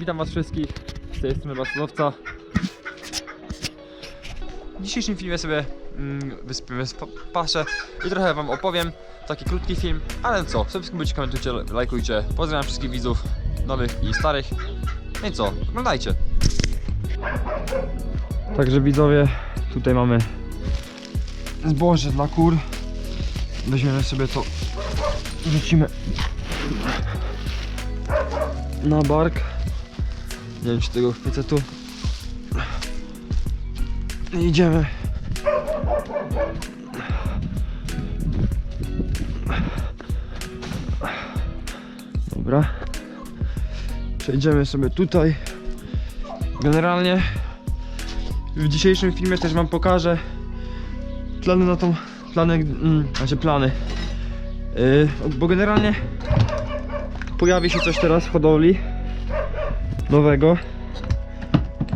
Witam was wszystkich z tej strony Basudowca. W dzisiejszym filmie sobie mm, paszę i trochę wam opowiem. Taki krótki film, ale co, subskrybujcie, komentujcie, lajkujcie. Pozdrawiam wszystkich widzów, nowych i starych. No i co, oglądajcie. Także widzowie, tutaj mamy zboże dla kur. Weźmiemy sobie to, rzucimy na bark. Nie wiem czy tego chwycę tu. Idziemy. Dobra. Przejdziemy sobie tutaj. Generalnie w dzisiejszym filmie też wam pokażę plany na tą plany, mm, znaczy plany. Yy, bo generalnie pojawi się coś teraz w hodowli nowego,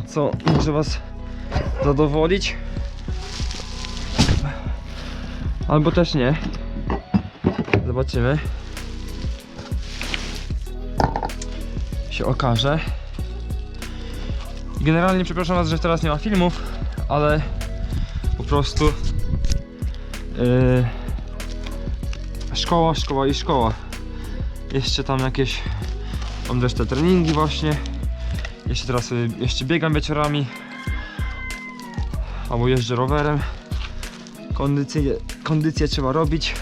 co może Was zadowolić, albo też nie. Zobaczymy. Się okaże. Generalnie przepraszam Was, że teraz nie ma filmów, ale po prostu yy, szkoła, szkoła i szkoła. Jeszcze tam jakieś mam resztę treningi właśnie. Jeszcze teraz sobie jeszcze biegam wieczorami. Albo jeżdżę rowerem. Kondycję, kondycję trzeba robić.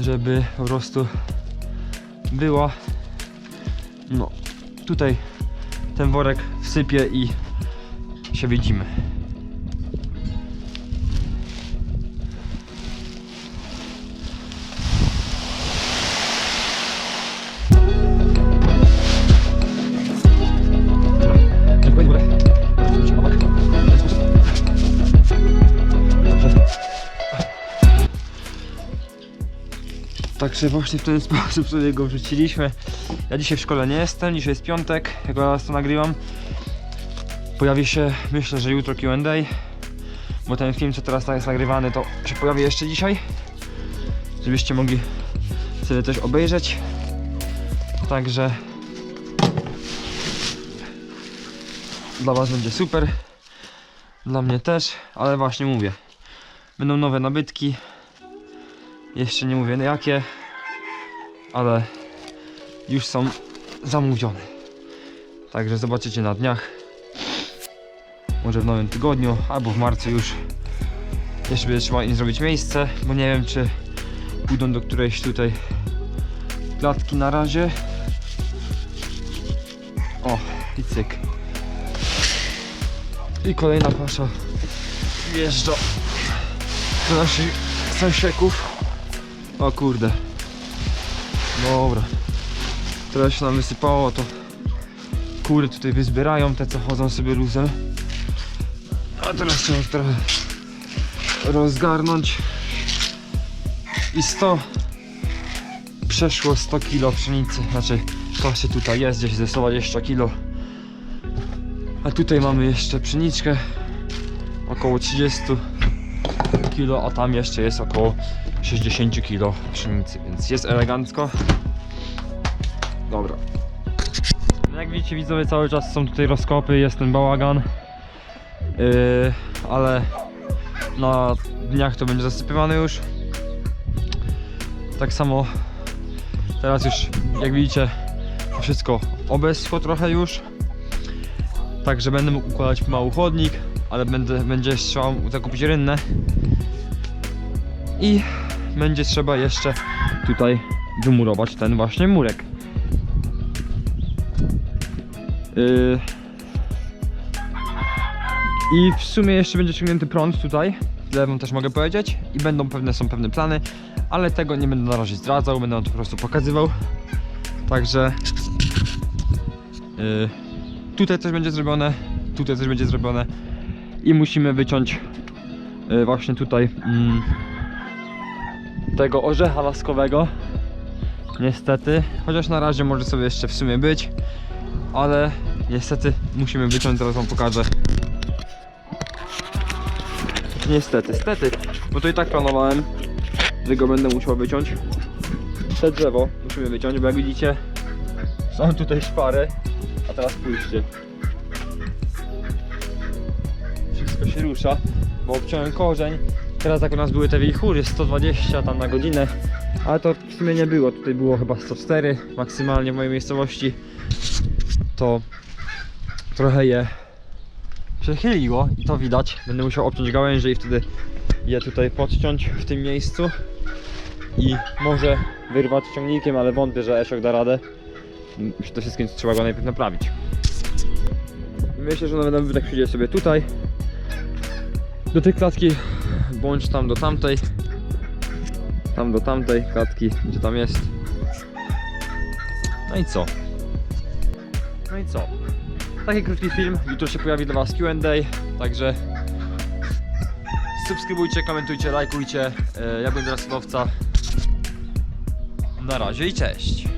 Żeby po prostu była. No, tutaj ten worek wsypię i się widzimy. Także właśnie w ten sposób sobie go wrzuciliśmy. Ja dzisiaj w szkole nie jestem, dzisiaj jest piątek, jak teraz to nagrywam. Pojawi się, myślę, że jutro Q&A, bo ten film, co teraz jest nagrywany, to się pojawi jeszcze dzisiaj, żebyście mogli sobie też obejrzeć. Także dla Was będzie super, dla mnie też, ale właśnie mówię, będą nowe nabytki, jeszcze nie mówię jakie, ale już są zamówione. Także zobaczycie na dniach. Może w nowym tygodniu, albo w marcu już. Jeszcze będzie trzeba im zrobić miejsce, bo nie wiem czy pójdą do którejś tutaj klatki na razie. O, i cyk. I kolejna pasza wjeżdża do naszych sąsiadów. O kurde. Dobra. Teraz się nam wysypało, to kury tutaj wyzbierają, te co chodzą sobie luzem. A teraz trzeba trochę rozgarnąć. I 100 przeszło 100 kilo pszenicy. Znaczy, to się tutaj jest gdzieś ze 120 kilo. A tutaj mamy jeszcze pszeniczkę około 30 kilo, a tam jeszcze jest około 60 kg pszenicy, więc jest elegancko. Dobra. No Jak widzicie widzowie cały czas są tutaj rozkopy, jest ten bałagan. Yy, ale na dniach to będzie zasypywane już. Tak samo teraz już jak widzicie wszystko obeschło trochę już. Także będę mógł układać mały chodnik, ale będę, będzie trzeba zakupić rynnę. I będzie trzeba jeszcze tutaj wymurować ten właśnie murek. Yy. I w sumie jeszcze będzie ciągnięty prąd tutaj, tyle wam też mogę powiedzieć. I będą pewne, są pewne plany, ale tego nie będę na razie zdradzał, będę wam to po prostu pokazywał. Także yy. tutaj coś będzie zrobione, tutaj coś będzie zrobione i musimy wyciąć yy, właśnie tutaj mm, tego orzecha laskowego. Niestety, chociaż na razie może sobie jeszcze w sumie być, ale niestety musimy wyciąć, zaraz wam pokażę. Niestety, stety, bo to i tak planowałem, że go będę musiał wyciąć. Te drzewo musimy wyciąć, bo jak widzicie są tutaj szpary, a teraz spójrzcie. Się rusza, bo obciąłem korzeń. Teraz jak u nas były te wichury 120 tam na godzinę, ale to w sumie nie było, tutaj było chyba 104 maksymalnie w mojej miejscowości. To trochę je przechyliło i to widać. Będę musiał obciąć gałęzie i wtedy je tutaj podciąć w tym miejscu i może wyrwać ciągnikiem, ale wątpię, że Eszok da radę. Przede wszystkim trzeba go najpierw naprawić. Myślę, że nawet wydech przyjdzie sobie tutaj do tej klatki, bądź tam do tamtej tam do tamtej klatki, gdzie tam jest no i co? no i co? taki krótki film, jutro się pojawi dla was Q&A także subskrybujcie, komentujcie, lajkujcie. E, Ja będę Rasylowca. Na razie i cześć.